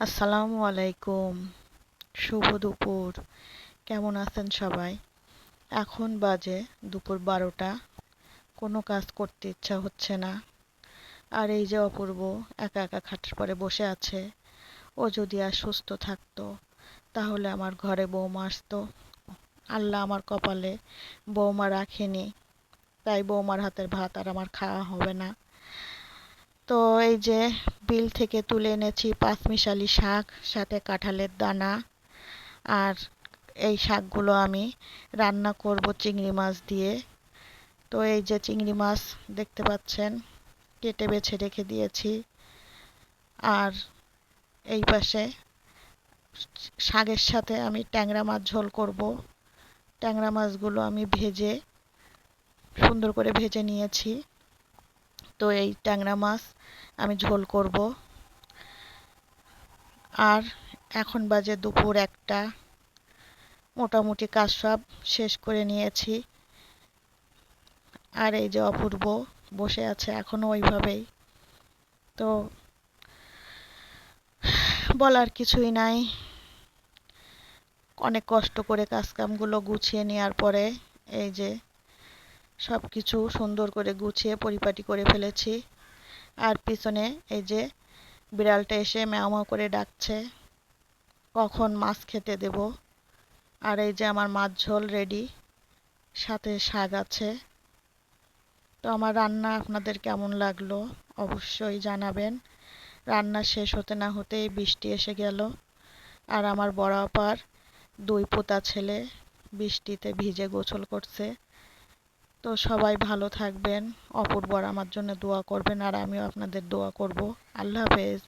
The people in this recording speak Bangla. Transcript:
আসসালামু আলাইকুম। শুভ দুপুর। কেমন আছেন সবাই? এখন বাজে দুপুর বারোটা। কোনো কাজ করতে ইচ্ছা হচ্ছে না। আর এই যে অপূর্ব একা একা খাটের পরে বসে আছে, ও যদি আর সুস্থ থাকতো, তাহলে আমার ঘরে বৌমা আসতো। আল্লাহ আমার কপালে বৌমা রাখেনি, তাই বৌমার হাতের ভাত আর আমার খাওয়া হবে না। তো এই যে বিল থেকে তুলে এনেছি পাঁচমিশালি শাক, সাথে কাঁঠালের দানা আর এই শাকগুলো আমি রান্না করব চিংড়ি মাছ দিয়ে। তো এই যে চিংড়ি মাছ দেখতে পাচ্ছেন, কেটে বেছে রেখে দিয়েছি। আর এই পাশে শাকের সাথে আমি ট্যাংরা মাছ ঝোল করব। ট্যাংরা মাছগুলো আমি ভেজে সুন্দর করে ভেজে নিয়েছি। তো এই ট্যাংরা মাছ আমি ঝোল করব। আর এখন বাজে দুপুর একটা। মোটামুটি কাজ সব শেষ করে নিয়েছি। আর এই যে অপূর্ব বসে আছে এখনও ওইভাবেই। তো বলার কিছুই নাই। অনেক কষ্ট করে কাজকামগুলো গুছিয়ে নেওয়ার পরে এই যে সব কিছু সুন্দর করে গুছিয়ে পরিপাটি করে ফেলেছি। আর পিছনে এই যে বিড়ালটা এসে ম্যাও করে ডাকছে, কখন মাছ খেতে দেব? আর এই যে আমার মাছ ঝোল রেডি সাথে শাক আছে। তো আমার রান্না আপনাদের কেমন লাগল অবশ্যই জানাবেন। রান্না শেষ হতে না হতেই বৃষ্টি এসে গেল। আর আমার বড় আপার দুই পোতা ছেলে বৃষ্টিতে ভিজে গোসল করছে। তো সবাই ভালো থাকবেন। অপূর্বর আমার জন্য দোয়া করবেন আর আমিও আপনাদের দোয়া করব। আল্লাহ হাফেজ।